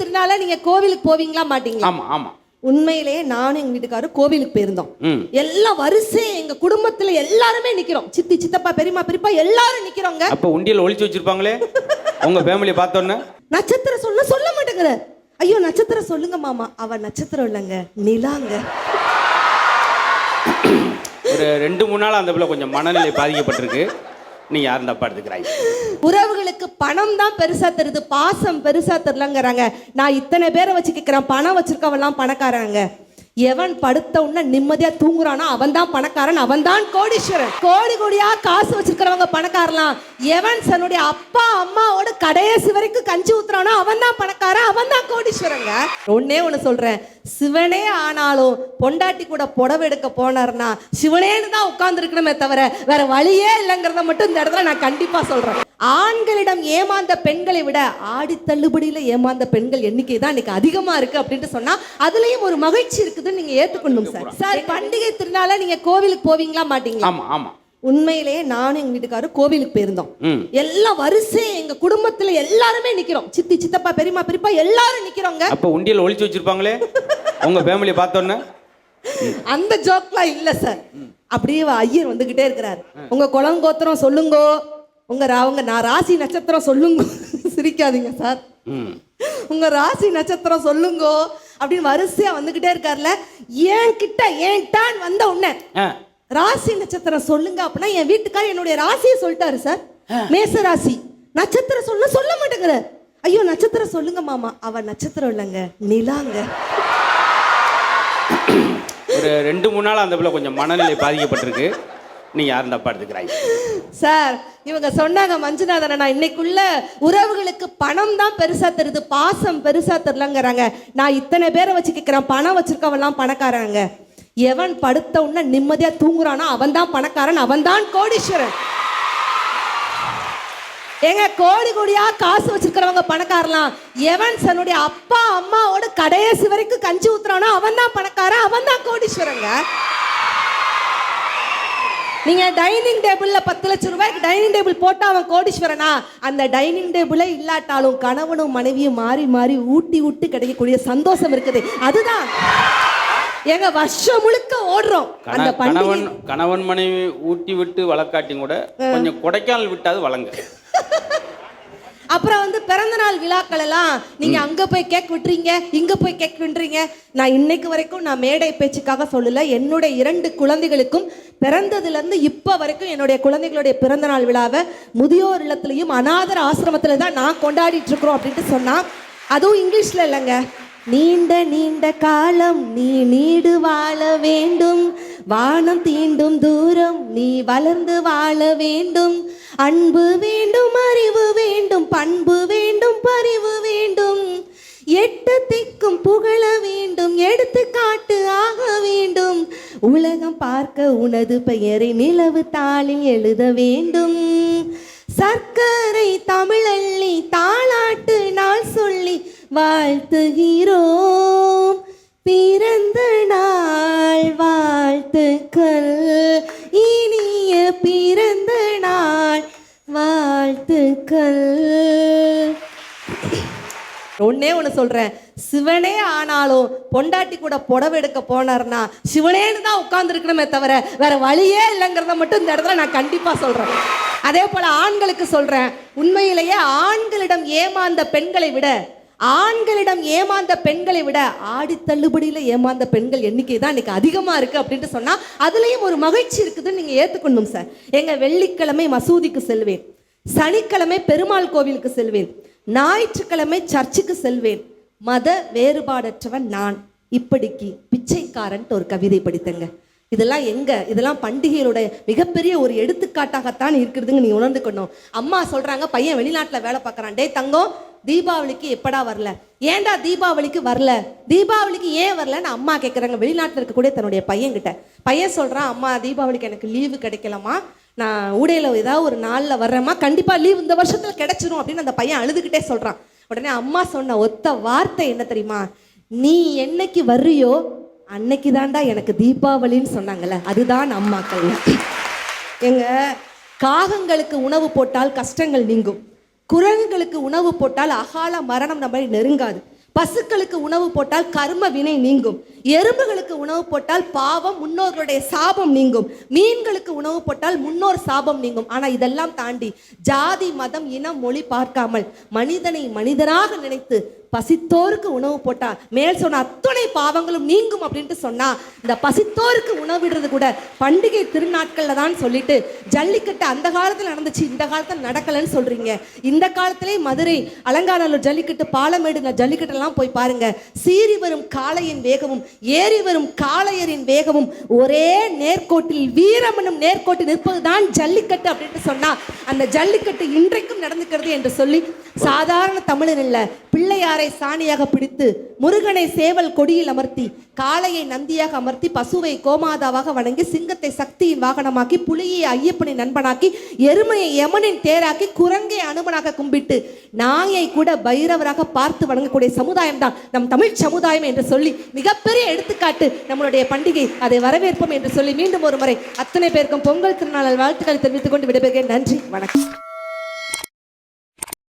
திருநாள நீங்க கோவிலுக்கு போவீங்களா மாட்டீங்களா? ஆமா ஆமா. உண்மையிலேயே நானும் எங்க வீட்டுக்காரரும் கோவிலுக்கு போயிருந்தோம். எல்லாம் வரிசை எங்க குடும்பத்துல எல்லாருமே நிக்கிறோம். சித்தி சித்தப்பா பெரியம்மா பெரியப்பா எல்லாரும் நிக்கிறோங்க. அப்ப உண்டியல் ஒளிச்சு வச்சிருப்பாங்களே? உங்க ஃபேமிலியை பார்த்தோன்னே? நட்சத்திரம் சொல்ல சொல்ல மாட்டேங்கிற ஐயோ நட்சத்திரம் சொல்லுங்க மாமா. அவ நட்சத்திரம் இல்லைங்க நிலாங்க. ஒரு ரெண்டு மூணு நாள் அந்த பிள்ளை கொஞ்சம் மனநிலை பாதிக்கப்பட்டிருக்கு. நீ யார் தப்பா எடுத்துக்கிறாய்? உறவுகளுக்கு பணம் தான் பெருசா தருது பாசம் பெருசா தரலங்கிறாங்க. நான் இத்தனை பேரை வச்சு கேட்கிறேன் பணம் வச்சிருக்கவெல்லாம் பணக்காரங்க. எவன் படுத்த உடனே நிம்மதியா தூங்குறானோ அவன் தான் பணக்காரன் அவன் தான் கோடீஸ்வரன். கோடி கோடியா காசு வச்சிருக்கிறவங்க பணக்காரலாம். எவன் தன்னுடைய அப்பா அம்மாவோட கடைசி வரைக்கும் கஞ்சி ஊத்துறானோ அவன் தான் பணக்காரன் அவன் தான் கோடீஸ்வரங்க. ஒன்னே ஒண்ணு சொல்றேன். சிவனே ஆனாலும் பொண்டாட்டி கூட புடவை எடுக்க போனார்னா சிவனேன்னு தான் உட்கார்ந்து தவிர வேற வழியே இல்லைங்கிறத மட்டும் இந்த இடத்துல நான் கண்டிப்பா சொல்றேன். ஆண்களிடம் ஏமாந்த பெண்களை விட ஆடி தள்ளுபடியில ஏமாந்த பெண்கள் எண்ணிக்கை தான் இன்னைக்கு அதிகமா இருக்கு அப்படின்ட்டு சொன்னா அதுலயும் ஒரு மகிழ்ச்சி இருக்குதுன்னு நீங்க ஏத்துக்கணும் சார். சார் பண்டிகை திருநாள நீங்க கோவிலுக்கு போவீங்களா மாட்டீங்களா? ஆமா ஆமா. உண்மையிலேயே நானும் எங்க வீட்டுக்காரரும் கோவிலுக்கு போயிருந்தோம். எல்லாம் வரிசை எங்க குடும்பத்துல எல்லாருமே நிக்கிறோம். சித்தி சித்தப்பா பெரியம்மா பெரியப்பா எல்லாரும் நிக்கிறோங்க. அப்ப உண்டியல் ஒளிச்சு வச்சிருப்பாங்களே? உங்க ஃபேமிலியை பார்த்தோன்னே? அந்த ஜோக்லாம் இல்ல சார் அப்படியே ஐயர் வந்துகிட்டே இருக்கிறார். உங்க குளங்கோத்திரம் சொல்லுங்கோ. உங்க உங்க நான் ராசி நட்சத்திரம் சொல்லுங்க. சிரிக்காதீங்க சார் உங்க ராசி நட்சத்திரம் சொல்லுங்கோ. அப்படின்னு வரிசையா வந்துகிட்டே இருக்கார்ல ஏன் கிட்ட ஏன் டான் வந்த உடனே ராசி நட்சத்திரம் சொல்லுங்க அப்படின்னா என் வீட்டுக்காரர் என்னுடைய ராசியை சொல்லிட்டாரு சார். மேச ராசி. நட்சத்திரம் சொல்ல சொல்ல மாட்டேங்கிற. ஐயோ நட்சத்திரம் சொல்லுங்க மாமா. அவ நட்சத்திரம் இல்லைங்க நிலாங்க. ஒரு ரெண்டு மூணு நாள் அந்த பிள்ளை கொஞ்சம் மனநிலை பாதிக்கப்பட்டிருக்கு. நீ யாரும் தப்பா எடுத்துக்கிறாய்? சார் இவங்க சொன்னாங்க மஞ்சுநாதன் நான் இன்னைக்குள்ள உறவுகளுக்கு பணம் தான் பெருசா தெரியுது பாசம் பெருசா தெரியலங்கிறாங்க நான் இத்தனை பேரை வச்சு கேட்கிறேன் பணம் வச்சிருக்கவெல்லாம் பணக்காரங்க. எவன் படுத்த உடனே நிம்மதியா தூங்குறானோ அவன் தான் பணக்காரன் அவன் தான் கோடீஸ்வரன். ஏங்க கோடி கோடியா காசு வச்சிருக்கிறவங்க பணக்காரலாம். எவன் தன்னுடைய அப்பா அம்மாவோட கடைசி வரைக்கும் கஞ்சி ஊத்துறானோ அவன் தான் பணக்காரன் அவன் தான் கோடீஸ்வரங்க. நீங்க டைனிங் டேபிள்ல பத்து லட்சம் ரூபாய்க்கு டைனிங் டேபிள் போட்டா அவன் கோடீஸ்வரனா? அந்த டைனிங் டேபிளே இல்லாட்டாலும் கணவனும் மனைவியும் மாறி மாறி ஊட்டி ஊட்டி கிடைக்கக்கூடிய சந்தோஷம் இருக்குது. அதுதான். எங்க வருஷம் முழுக்க ஓடுறோம். அந்த கணவன் கணவன் மனைவி ஊட்டி விட்டு வளர்க்காட்டியும் கூட கொஞ்சம் கொடைக்கானல் விட்டாது வளங்க அப்புறம் வந்து பிறந்த நாள் விழாக்கள் எல்லாம் நீங்க அங்க போய் கேக் விட்டுறீங்க இங்க போய் கேக் விட்டுறீங்க. நான் இன்னைக்கு வரைக்கும் நான் மேடை பேச்சுக்காக சொல்லல என்னுடைய இரண்டு குழந்தைகளுக்கும் பிறந்ததுல இருந்து இப்ப வரைக்கும் என்னுடைய குழந்தைகளுடைய பிறந்த நாள் விழாவை முதியோர் இல்லத்திலையும் அநாதர் ஆசிரமத்துல தான் நான் கொண்டாடிட்டு இருக்கிறோம் அப்படின்ட்டு சொன்னா அதுவும் இங்கிலீஷ்ல இல்லைங்க. நீண்ட நீண்ட காலம் நீ நீடு வாழ வேண்டும். வானம் தீண்டும் தூரம் நீ வளர்ந்து வாழ வேண்டும். அன்பு வேண்டும் அறிவு வேண்டும் பண்பு வேண்டும் பரிவு வேண்டும். எட்டு திக்கும் புகழ வேண்டும் எடுத்துக்காட்டு ஆக வேண்டும். உலகம் பார்க்க உனது பெயரை நிலவு தாளில் எழுத வேண்டும். சர்க்கரை தமிழள்ளி தாளாட்டு நாள் சொல் வாழ்த்துகிறோம். பிறந்த நாள் வாழ்த்துக்கள். இனிய பிறந்த நாள் வாழ்த்துக்கள். ஒன்னே ஒன்று சொல்கிறேன் சிவனே ஆனாலும் பொண்டாட்டி கூட புடவை எடுக்க போனார்னா சிவனேன்னு தான் உட்காந்துருக்கணுமே தவிர வேற வழியே இல்லைங்கிறத மட்டும் இந்த இடத்துல நான் கண்டிப்பாக சொல்கிறேன் அதே போல் ஆண்களுக்கு சொல்கிறேன் உண்மையிலேயே ஆண்களிடம் ஏமாந்த பெண்களை விட ஆண்களிடம் ஏமாந்த பெண்களை விட ஆடி தள்ளுபடியில் ஏமாந்த பெண்கள் எண்ணிக்கை தான் இன்னைக்கு அதிகமாக இருக்குது அப்படின்ட்டு சொன்னால் அதுலேயும் ஒரு மகிழ்ச்சி இருக்குதுன்னு நீங்கள் ஏற்றுக்கணும் சார் எங்கள் வெள்ளிக்கிழமை மசூதிக்கு செல்வேன். சனிக்கிழமை பெருமாள் கோவிலுக்கு செல்வேன். ஞாயிற்றுக்கிழமை சர்ச்சுக்கு செல்வேன். மத வேறுபாடற்றவன் நான். இப்படிக்கு பிச்சைக்காரன்ட்டு ஒரு கவிதை படித்தங்க. இதெல்லாம் எங்க? இதெல்லாம் பண்டிகையோட மிகப்பெரிய ஒரு எடுத்துக்காட்டாகத்தான் இருக்கிறதுங்க நீ உணர்ந்துக்கணும். அம்மா சொல்றாங்க பையன் வெளிநாட்டில் வேலை பார்க்குறான். டே தங்கம் தீபாவளிக்கு எப்படா வரல? ஏன்டா தீபாவளிக்கு வரல? தீபாவளிக்கு ஏன் வரலன்னு அம்மா கேட்குறாங்க வெளிநாட்டில் இருக்கக்கூடிய தன்னுடைய பையன்கிட்ட. பையன் சொல்றான் அம்மா தீபாவளிக்கு எனக்கு லீவு கிடைக்கலம்மா. நான் ஊடையில் ஏதாவது ஒரு நாளில் வர்றேம்மா. கண்டிப்பாக லீவ் இந்த வருஷத்துல கிடைச்சிரும் அப்படின்னு அந்த பையன் அழுதுகிட்டே சொல்றான். உடனே அம்மா சொன்ன ஒத்த வார்த்தை என்ன தெரியுமா? நீ என்னைக்கு வர்றியோ அன்னைக்கு தாண்டா எனக்கு தீபாவளின்னு சொன்னாங்கல்ல அதுதான் அம்மாக்கள் எங்க காகங்களுக்கு உணவு போட்டால் கஷ்டங்கள் நீங்கும். குரங்குகளுக்கு உணவு போட்டால் அகால மரணம் நம்மை நெருங்காது. பசுக்களுக்கு உணவு போட்டால் கர்ம வினை நீங்கும். எறும்புகளுக்கு உணவு போட்டால் பாவம் முன்னோர்களுடைய சாபம் நீங்கும். மீன்களுக்கு உணவு போட்டால் முன்னோர் சாபம் நீங்கும். ஆனால் இதெல்லாம் தாண்டி ஜாதி மதம் இனம் மொழி பார்க்காமல் மனிதனை மனிதனாக நினைத்து பசித்தோருக்கு உணவு போட்டா மேல் சொன்ன அத்தனை பாவங்களும் நீங்கும் அப்படின்ட்டு சொன்னா இந்த பசித்தோருக்கு உணவிடுறது கூட பண்டிகை திருநாட்கள்ல தான் சொல்லிட்டு ஜல்லிக்கட்டு அந்த காலத்துல நடந்துச்சு இந்த காலத்துல நடக்கலைன்னு சொல்றீங்க. இந்த காலத்திலே மதுரை அலங்காநல்லூர் ஜல்லிக்கட்டு பாலமேடு இந்த ஜல்லிக்கட்டெல்லாம் போய் பாருங்க. சீறி வரும் காளையின் வேகமும் ஏறி வரும் காளையரின் வேகமும் ஒரே நேர்கோட்டில் வீரமனும் நேர்கோட்டில் நிற்பதுதான் ஜல்லிக்கட்டு அப்படின்ட்டு சொன்னா அந்த ஜல்லிக்கட்டு இன்றைக்கும் நடந்துக்கிறது என்று சொல்லி சாதாரண தமிழன் இல்லை பிள்ளையார் சாணியாக பிடித்து முருகனை சேவல் கொடியில் அமர்த்தி காளையை நந்தியாக அமர்த்தி பசுவை கோமாதாவாக வணங்கி சிங்கத்தை சக்தியின் வாகனமாக்கி புலியை ஐயப்பனின் நண்பனாக்கி எருமையை யமனின் தேராக்கி குரங்கை அனுமனாக கும்பிட்டு நாயை கூட பைரவராக பார்த்து வணங்கக்கூடிய சமுதாயம் தான் நம் தமிழ் சமுதாயம் என்று சொல்லி மிகப்பெரிய எடுத்துக்காட்டு நம்மளுடைய பண்டிகை. அதை வரவேற்போம் என்று சொல்லி மீண்டும் ஒரு முறை அத்தனை பேருக்கும் பொங்கல் திருநாள் வாழ்த்துக்களை தெரிவித்துக் கொண்டு விடைபெறுகிறேன். நன்றி. வணக்கம்.